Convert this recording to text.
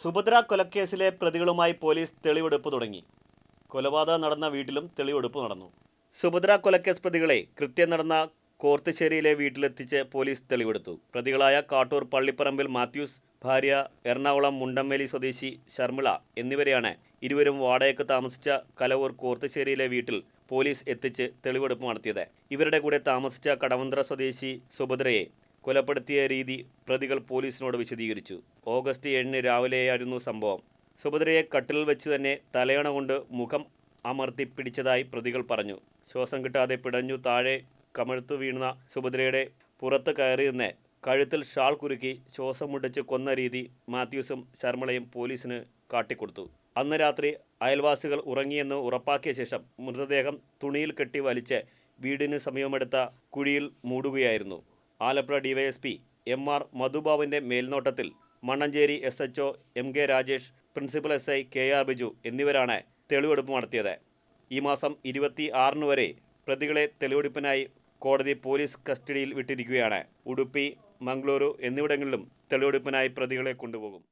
Subhadra കൊലക്കേസിലെ പ്രതികളുമായി police തെളിവെടുപ്പ് തുടങ്ങി. കൊലപാതകം നടന്ന വീട്ടിലും തെളിവെടുപ്പ് നടന്നു. സുഭദ്ര കൊലക്കേസ് പ്രതികളെ കൃത്യം നടന്ന കോർത്തുശ്ശേരിയിലെ വീട്ടിലെത്തിച്ച് പോലീസ് തെളിവെടുത്തു. പ്രതികളായ കാട്ടൂർ പള്ളിപ്പറമ്പിൽ മാത്യൂസ് ഭാര്യ എറണാകുളം മുണ്ടമ്മേലി സ്വദേശി ശർമിള എന്നിവരെയാണ് ഇരുവരും വാടകയ്ക്ക് താമസിച്ച കലവൂർ കോർത്തുശ്ശേരിയിലെ വീട്ടിൽ പോലീസ് എത്തിച്ച് തെളിവെടുപ്പ് നടത്തിയത്. ഇവരുടെ കൂടെ താമസിച്ച കടവന്ത്ര സ്വദേശി സുഭദ്രയെ കൊലപ്പെടുത്തിയ രീതി പ്രതികൾ പോലീസിനോട് വിശദീകരിച്ചു. ഓഗസ്റ്റ് ഏഴിന് രാവിലെയായിരുന്നു സംഭവം. സുഭദ്രയെ കട്ടിലിൽ വെച്ച് തന്നെ തലയണ കൊണ്ട് മുഖം അമർത്തി പിടിച്ചതായി പ്രതികൾ പറഞ്ഞു. ശ്വാസം കിട്ടാതെ പിടഞ്ഞു താഴെ കമഴ്ത്തു വീണ സുഭദ്രയുടെ പുറത്ത് കയറി നിന്ന് കഴുത്തിൽ ഷാൾ കുരുക്കി ശ്വാസം മുട്ടിച്ച് കൊന്ന രീതി മാത്യൂസും ശർമ്മളയും പോലീസിന് കാട്ടിക്കൊടുത്തു. അന്ന് രാത്രി അയൽവാസികൾ ഉറങ്ങിയെന്ന് ഉറപ്പാക്കിയ ശേഷം മൃതദേഹം തുണിയിൽ കെട്ടി വലിച്ച് വീടിന് സമീപമെടുത്ത കുഴിയിൽ മൂടുകയായിരുന്നു. ആലപ്പുഴ ഡിവൈഎസ്പി എം ആർ മധുബാബുവിന്റെ മേൽനോട്ടത്തിൽ Mannancheri S H M K Rajesh principal S I K R Biju എന്നിവരാണ് തെളിവെടുപ്പ് നടത്തിയത്. ഈ മാസം ഇരുപത്തി ആറിന് വരെ പ്രതികളെ തെളിവെടുപ്പിനായി കോടതി പോലീസ് കസ്റ്റഡിയിൽ വിട്ടിരിക്കുകയാണ്. ഉടുപ്പി മംഗളൂരു എന്നിവിടങ്ങളിലും തെളിവെടുപ്പിനായി പ്രതികളെ കൊണ്ടുപോകും.